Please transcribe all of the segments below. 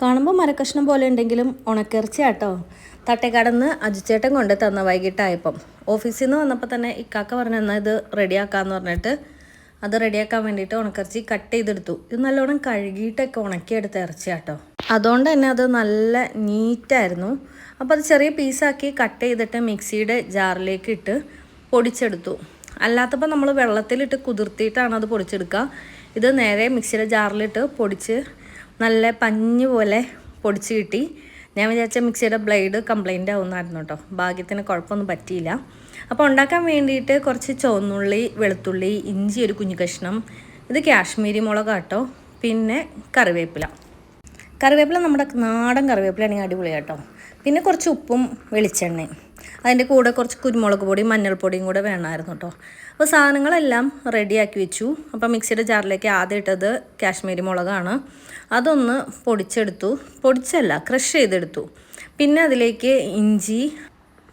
കാണുമ്പോൾ മരക്കഷ്ണം പോലെ ഉണ്ടെങ്കിലും ഉണക്കിറച്ചി ആട്ടോ തട്ടേക്കടന്ന് അജിച്ചേട്ടൻ കൊണ്ട് തന്ന വൈകിട്ടായപ്പം. ഓഫീസിൽ നിന്ന് വന്നപ്പോൾ തന്നെ ഇക്കാക്ക പറഞ്ഞു എന്നാൽ ഇത് റെഡിയാക്കാന്ന് പറഞ്ഞിട്ട് അത് റെഡിയാക്കാൻ വേണ്ടിയിട്ട് ഉണക്കിറച്ചി കട്ട് ചെയ്തെടുത്തു. ഇത് നല്ലോണം കഴുകിയിട്ടൊക്കെ ഉണക്കിയെടുത്ത ഇറച്ചി ആട്ടോ അതുകൊണ്ട് തന്നെ അത് നല്ല നീറ്റായിരുന്നു. അപ്പോൾ അത് ചെറിയ പീസാക്കി കട്ട് ചെയ്തിട്ട് മിക്സിയുടെ ജാറിലേക്ക് ഇട്ട് പൊടിച്ചെടുത്തു. അല്ലാത്തപ്പോൾ നമ്മൾ വെള്ളത്തിലിട്ട് കുതിർത്തിയിട്ടാണ് അത് പൊടിച്ചെടുക്കുക. ഇത് നേരെ മിക്സിയുടെ ജാറിലിട്ട് പൊടിച്ച് നല്ല പഞ്ഞ് പോലെ പൊടിച്ച് കിട്ടി. ഞാൻ വിചാരിച്ച മിക്സിയുടെ ബ്ലേഡ് കംപ്ലൈന്റ് ആവുന്നതായിരുന്നു കേട്ടോ. ഭാഗ്യത്തിന് കുഴപ്പമൊന്നും പറ്റിയില്ല. അപ്പോൾ ഉണ്ടാക്കാൻ വേണ്ടിയിട്ട് കുറച്ച് ചുവന്നുള്ളി വെളുത്തുള്ളി ഇഞ്ചി ഒരു കുഞ്ഞു കഷ്ണം ഇത് കാശ്മീരി മുളക് കേട്ടോ പിന്നെ കറിവേപ്പില. കറിവേപ്പില നമ്മുടെ നാടൻ കറിവേപ്പിലാണെങ്കിൽ അടിപൊളി കേട്ടോ പിന്നെ കുറച്ച് ഉപ്പും വെളിച്ചെണ്ണയും. അതിന്റെ കൂടെ കുറച്ച് കുരുമുളക് പൊടിയും മഞ്ഞൾപ്പൊടിയും കൂടെ വേണമായിരുന്നു കേട്ടോ അപ്പോൾ സാധനങ്ങളെല്ലാം റെഡിയാക്കി വെച്ചു. അപ്പോൾ മിക്സിയുടെ ജാറിലേക്ക് ആദ്യം ഇട്ടത് കാശ്മീരി മുളകാണ്. അതൊന്ന് പൊടിച്ചെടുത്തു. പൊടിച്ചല്ല ക്രഷ് ചെയ്തെടുത്തു. പിന്നെ അതിലേക്ക് ഇഞ്ചി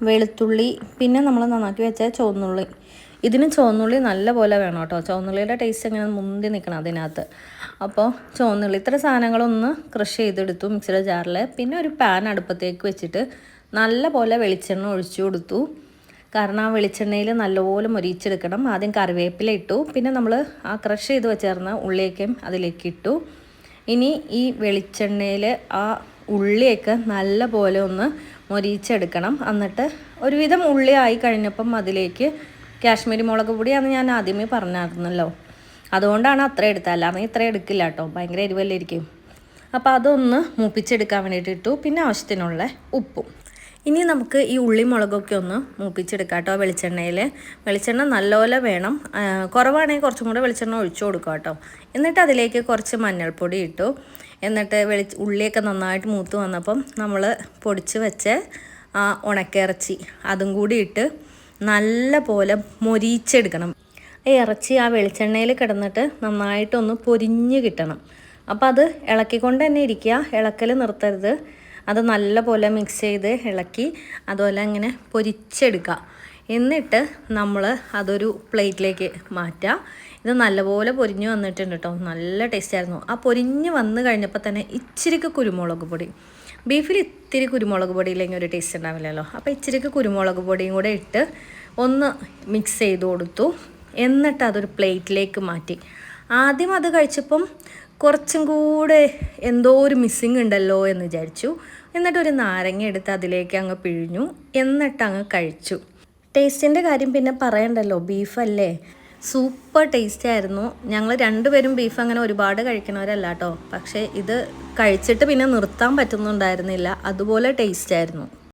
വെളുത്തുള്ളി പിന്നെ നമ്മൾ നന്നാക്കി വെച്ച ചുവന്നുള്ളി. ഇതിന് ചുവന്നുള്ളി നല്ല പോലെ വേണം കേട്ടോ. ചുവന്നുള്ളിയുടെ ടേസ്റ്റ് എങ്ങനെ മുന്തി നിൽക്കണം അതിനകത്ത്. അപ്പോൾ ചുവന്നുള്ളി ഇത്ര സാധനങ്ങളൊന്ന് ക്രഷ് ചെയ്തെടുത്തു മിക്സിയുടെ ജാറിൽ പിന്നെ ഒരു പാൻ അടുപ്പത്തേക്ക് വെച്ചിട്ട് നല്ല പോലെ വെളിച്ചെണ്ണ ഒഴിച്ചു കൊടുത്തു. കാരണം ആ വെളിച്ചെണ്ണയിൽ നല്ലപോലെ മൊരിച്ചെടുക്കണം. ആദ്യം കറിവേപ്പില ഇട്ടു. പിന്നെ നമ്മൾ ആ ക്രഷ് ചെയ്ത് വെച്ചേർന്ന ഉള്ളിയൊക്കെയും അതിലേക്ക് ഇട്ടു. ഇനി ഈ വെളിച്ചെണ്ണയിൽ ആ ഉള്ളിയൊക്കെ നല്ല പോലെ ഒന്ന് മൊരിച്ചെടുക്കണം. എന്നിട്ട് ഒരുവിധം ഉള്ളി ആയി കഴിഞ്ഞപ്പം അതിലേക്ക് കാശ്മീരി മുളക് പൊടിയാണ് ഞാൻ ആദ്യമേ പറഞ്ഞായിരുന്നല്ലോ. അതുകൊണ്ടാണ് അത്ര എടുത്തത്. അല്ലാതെ ഇത്ര എടുക്കില്ല കേട്ടോ. ഭയങ്കര എരിവല്ലായിരിക്കും അപ്പോൾ അതൊന്ന് മൂപ്പിച്ചെടുക്കാൻ വേണ്ടിയിട്ട് ഇട്ടു. പിന്നെ ആവശ്യത്തിനുള്ള ഉപ്പും. ഇനി നമുക്ക് ഈ ഉള്ളി മുളകൊക്കെ ഒന്ന് മൂപ്പിച്ചെടുക്കാം കേട്ടോ വെളിച്ചെണ്ണയിൽ വെളിച്ചെണ്ണ നല്ലപോലെ വേണം. കുറവാണെങ്കിൽ കുറച്ചും കൂടെ വെളിച്ചെണ്ണ ഒഴിച്ചു കൊടുക്കുക കേട്ടോ. എന്നിട്ട് അതിലേക്ക് കുറച്ച് മഞ്ഞൾപ്പൊടി ഇട്ടു. എന്നിട്ട് വെളി ഉള്ളിയൊക്കെ നന്നായിട്ട് മൂത്ത് വന്നപ്പം നമ്മൾ പൊടിച്ച് വെച്ച് ഉണക്കിറച്ചി അതും കൂടി ഇട്ട് നല്ല പോലെ മൊരിച്ചെടുക്കണം ഇറച്ചി ആ വെളിച്ചെണ്ണയിൽ കിടന്നിട്ട് നന്നായിട്ടൊന്ന് പൊരിഞ്ഞ് കിട്ടണം. അപ്പോൾ അത് ഇളക്കിക്കൊണ്ട് തന്നെ ഇരിക്കുക. ഇളക്കൽ നിർത്തരുത്. അത് നല്ല പോലെ മിക്സ് ചെയ്ത് ഇളക്കി അതുപോലെ അങ്ങനെ പൊരിച്ചെടുക്കുക. എന്നിട്ട് നമ്മൾ അതൊരു പ്ലേറ്റിലേക്ക് മാറ്റുക. ഇത് നല്ലപോലെ പൊരിഞ്ഞ് വന്നിട്ടുണ്ട് കേട്ടോ. നല്ല ടേസ്റ്റ് ആയിരുന്നു. ആ പൊരിഞ്ഞ് വന്ന് കഴിഞ്ഞപ്പോൾ തന്നെ ഇച്ചിരിക്ക് കുരുമുളക് പൊടി. ബീഫിൽ ഇത്തിരി കുരുമുളക് പൊടി ഇല്ലെങ്കിൽ ഒരു ടേസ്റ്റ് ഉണ്ടാവില്ലല്ലോ. അപ്പോൾ ഇച്ചിരിക്ക് കുരുമുളക് പൊടിയും കൂടെ ഇട്ട് ഒന്ന് മിക്സ് ചെയ്ത് കൊടുത്തു. എന്നിട്ട് അതൊരു പ്ലേറ്റിലേക്ക് മാറ്റി. ആദ്യം അത് കഴിച്ചപ്പം കുറച്ചും കൂടെ എന്തോ ഒരു മിസ്സിങ് ഉണ്ടല്ലോ എന്ന് വിചാരിച്ചു. എന്നിട്ട് ഒരു നാരങ്ങ എടുത്ത് അതിലേക്ക് അങ്ങ് പിഴിഞ്ഞു. എന്നിട്ട് അങ്ങ് കഴിച്ചു. ടേസ്റ്റിന്റെ കാര്യം പിന്നെ പറയണ്ടല്ലോ. ബീഫല്ലേ? സൂപ്പർ ടേസ്റ്റി ആയിരുന്നു. ഞങ്ങൾ രണ്ടുപേരും ബീഫ് അങ്ങനെ ഒരുപാട് കഴിക്കണവരല്ല കേട്ടോ പക്ഷേ ഇത് കഴിച്ചിട്ട് പിന്നെ നിർത്താൻ പറ്റുന്നുണ്ടായിരുന്നില്ല. അതുപോലെ ടേസ്റ്റ് ആയിരുന്നു.